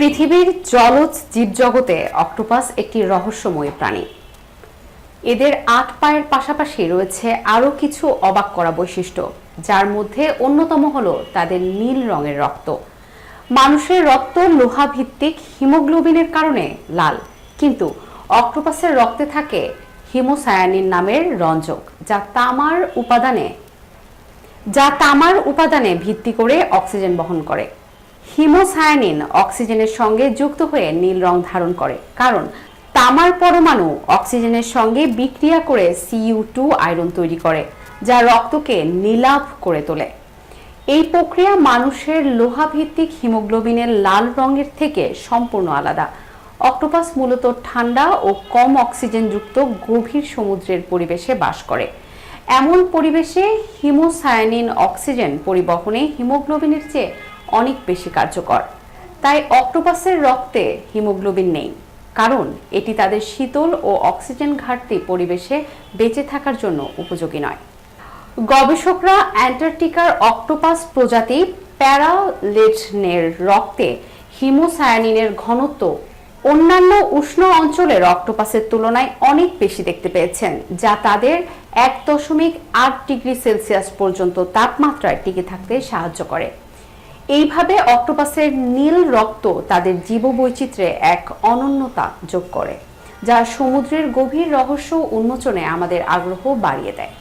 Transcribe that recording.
পৃথিবীর জলজ জীবজগতে অক্টোপাস একটি রহস্যময় প্রাণী। এদের আট পায়ের পাশাপাশি রয়েছে আরও কিছু অবাক করা বৈশিষ্ট্য, যার মধ্যে অন্যতম হল তাদের নীল রঙের রক্ত। মানুষের রক্ত লোহা ভিত্তিক হিমোগ্লোবিনের কারণে লাল, কিন্তু অক্টোপাসের রক্তে থাকে হিমোসায়ানিন নামের রঞ্জক, যা তামার উপাদানে যা তামার উপাদানে ভিত্তি করে অক্সিজেন বহন করে। হিমোসায়ানিন অক্সিজেনের সঙ্গে যুক্ত হয়ে নীল রং ধারণ করে। কারণ, তামার পরমাণু অক্সিজেনের সঙ্গে বিক্রিয়া করে সিইউ টু আয়রন তৈরি করে, যা রক্তকে নীলাভ করে তোলে। এই প্রক্রিয়া মানুষের লোহা ভিত্তিক হিমোগ্লোবিনের লাল রঙের থেকে সম্পূর্ণ আলাদা। অক্টোপাস মূলত ঠান্ডা ও কম অক্সিজেনযুক্ত গভীর সমুদ্রের পরিবেশে বাস করে। এমন পরিবেশে হিমোসায়ানিন অক্সিজেন পরিবহনে হিমোগ্লোবিনের চেয়ে অনেক বেশি কার্যকর। তাই অক্টোপাসের রক্তে হিমোগ্লোবিন নেই। কারণ এটি তাদের শীতল ও অক্সিজেন ঘাটতি পরিবেশে বেঁচে থাকার জন্য উপযোগী নয়। গবেষকরা অ্যান্টার্কটিকার অক্টোপাস প্রজাতি প্যারালেটনের রক্তে হিমোসায়ানিনের ঘনত্ব অন্যান্য উষ্ণ অঞ্চলের অক্টোপাসের তুলনায় অনেক বেশি দেখতে পেয়েছেন, যা তাদের এক দশমিক আট ডিগ্রি সেলসিয়াস পর্যন্ত তাপমাত্রায় টিকে থাকতে সাহায্য করে। এইভাবে অক্টোপাসের নীল রক্ত তাদের জীববৈচিত্র্যে এক অনন্যতা যোগ করে, যা সমুদ্রের গভীর রহস্য উন্মোচনে আমাদের আগ্রহ বাড়িয়ে দেয়।